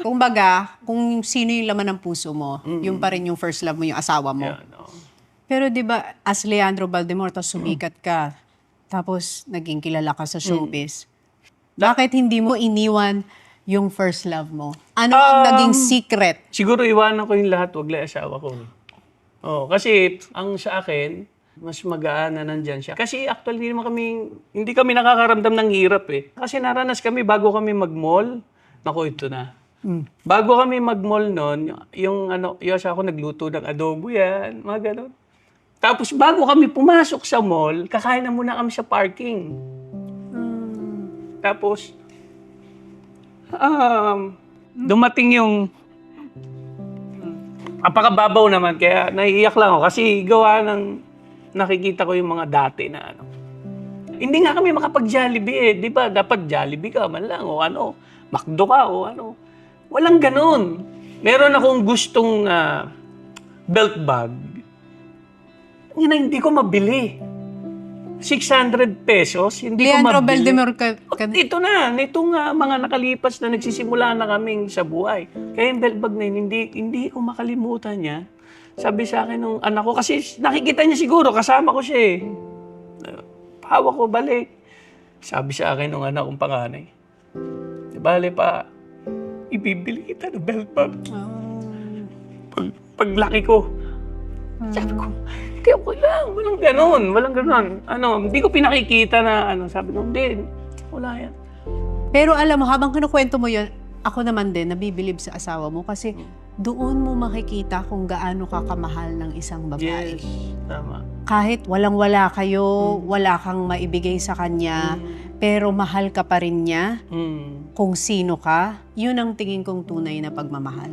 Kumbaga, kung sino yung laman ng puso mo, yung pa rin yung first love mo, yung asawa mo. Yan, oh. Pero di ba, as Leandro Valdemor, tapos sumikat ka, tapos naging kilala ka sa showbiz, bakit hindi mo iniwan yung first love mo? Ano ang Um, naging secret? Siguro iwanan ko yung lahat, wag lang asawa ko. Oh, kasi ang sa akin, mas magaan na nandyan siya. Kasi actually hindi naman kami, hindi kami nakakaramdam ng hirap eh. Kasi naranas kami bago kami mag-mall. Naku, ito na. Bago kami mag-mall noon, yung ano, yung asawa ko nagluto ng adobo yan, mga ganun. Tapos bago kami pumasok sa mall, kakain na muna kami sa parking. Tapos, um, dumating yung apakababaw naman, kaya naiiyak lang ako kasi gawa ng nakikita ko yung mga dati na ano. Hindi nga kami makapag-Jollibee eh, di ba? Dapat Jollibee ka man lang o ano, McDo ka o ano. Walang ganun. Meron akong gustong ah, belt bag. Ina, hindi ko mabili. 600 pesos, hindi Leandro ko mabili. Ka, ka At ito na, nitong nga mga nakalipas na nagsisimula na kaming sa buhay. Kaya yung belt bag na yun, hindi, hindi ko makalimutan niya. Sabi sa akin nung anak ko, kasi nakikita niya siguro, kasama ko siya eh. Uh, Hawak ko balik. Sabi sa akin nung anak kong panganay, bale pa, ibibili kita ng belt bag. Pag, paglaki ko, sabi ko, hindi okay lang, walang ganun, walang ganun. Ano, hindi ko pinakikita na, ano, sabi ko, hindi, wala yan. Pero alam mo, habang kinukwento mo yun, ako naman din, nabibilib sa asawa mo kasi doon mo makikita kung gaano ka kamahal ng isang babae. Yes, tama. Kahit walang-wala kayo, wala kang maibigay sa kanya, pero mahal ka pa rin niya Mm. kung sino ka, yun ang tingin kong tunay na pagmamahal.